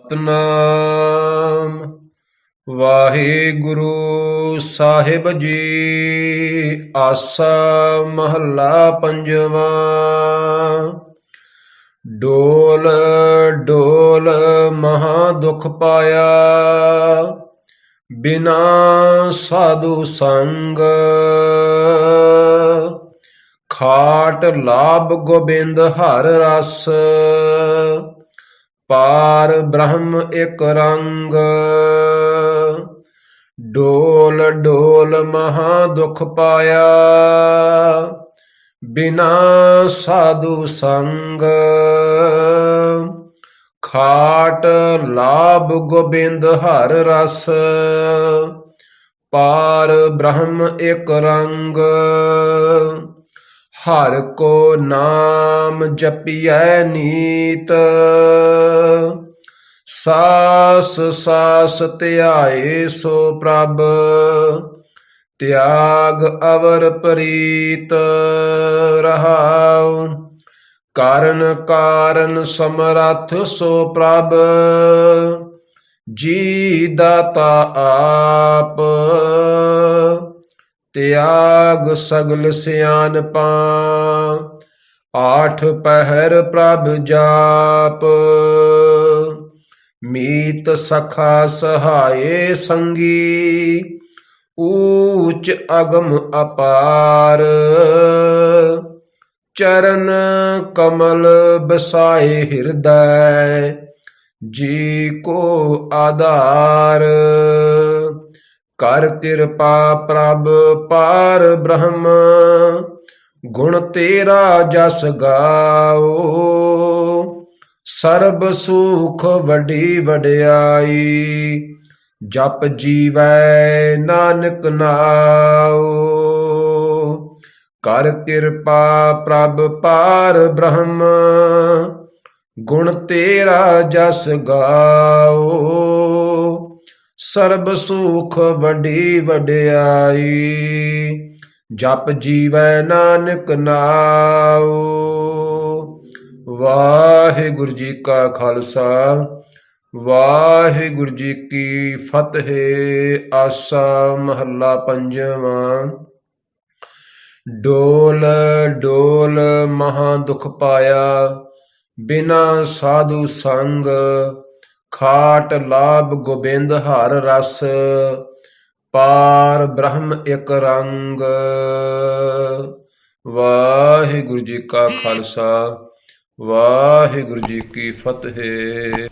ਸਤਨਾਮ। ਵਾਹਿਗੁਰੂ ਸਾਹਿਬ ਜੀ, ਆਸਾ ਮਹੱਲਾ ਪੰਜਵਾਂ। ਡੋਲ ਡੋਲ ਮਹਾ ਦੁਖ ਪਾਇਆ। ਬਿਨਾ ਸਾਧੂ ਸੰਗ ਖਾਟ ਲਾਭ ਗੋਬਿੰਦ ਹਰ ਰਸ। ਪਾਰ ਬ੍ਰਹਮ ਇਕ ਰੰਗ। ਡੋਲ ਡੋਲ ਮਹਾ ਦੁਖ ਪਾਇਆ। ਬਿਨਾ ਸਾਧੂ ਸੰਗ। ਖਾਟ ਲਾਭ ਗੋਬਿੰਦ ਹਰ ਰਸ। ਪਾਰ ਬ੍ਰਹਮ ਇਕ ਰੰਗ। ਹਰ ਕੋ ਨਾਮ ਜਪੀਐ ਨੀਤ। ਸਾਸ ਸਾਸ ਧਿਆਏ ਸੋ ਪ੍ਰਭ, ਤਿਆਗ ਅਵਰ ਪ੍ਰੀਤ ਰਹਾਉ। ਕਾਰਨ ਕਾਰਨ ਸਮਰਥ ਸੋ ਪ੍ਰਭ, ਜੀ ਦਾਤਾ ਆਪ। ਤਿਆਗ ਸਗਲ ਸਿਆਨਪਾਂ ਆਠ ਪਹਿਰ ਪ੍ਰਭ ਜਾਪ। ਮੀਤ ਸਖਾ ਸਹਾਏ ਸੰਗੀ, ਊਚ ਅਗਮ ਅਪਾਰ। ਚਰਨ ਕਮਲ ਬਸਾਏ ਹਿਰਦੈ, ਜੀ ਕੋ ਆਧਾਰ। ਕਰ ਕਿਰਪਾ ਪ੍ਰਭ ਪਾਰ ਬ੍ਰਹਮ, ਗੁਣ ਤੇਰਾ ਜਸ ਗਾਓ। ਸਰਬ ਸੁਖ ਵਡੀ ਵਡਿਆਈ, ਜਪ ਜੀਵੈ ਨਾਨਕ ਨਾਉ। ਕਰ ਕਿਰਪਾ ਪ੍ਰਭ ਪਾਰ ਬ੍ਰਹਮ, ਗੁਣ ਤੇਰਾ ਜਸ ਗਾਓ ਸਰਬ ਸੁਖ ਵਡੀ ਵਡਿਆਈ, ਜਪ ਜੀਵੈ ਨਾਨਕ ਨਾਉ। ਵਾਹਿਗੁਰੂ ਜੀ ਕਾ ਖਾਲਸਾ, ਵਾਹਿਗੁਰੂ ਜੀ ਕੀ ਫਤਿਹ, ਆਸਾ ਮਹੱਲਾ ਪੰਜਵਾਂ। ਡੋਲ ਡੋਲ ਮਹਾ ਦੁਖ ਪਾਇਆ, ਬਿਨਾ ਸਾਧੂ ਸੰਗ, ਖਾਟ ਲਾਭ ਗੋਬਿੰਦ ਹਰ ਰਸ, ਪਾਰ ਬ੍ਰਹਮ ਇਕ ਰੰਗ। ਵਾਹਿਗੁਰੂ ਜੀ ਕਾ ਖਾਲਸਾ। ਵਾਹਿਗੁਰੂ ਜੀ ਕੀ ਫਤਿਹ।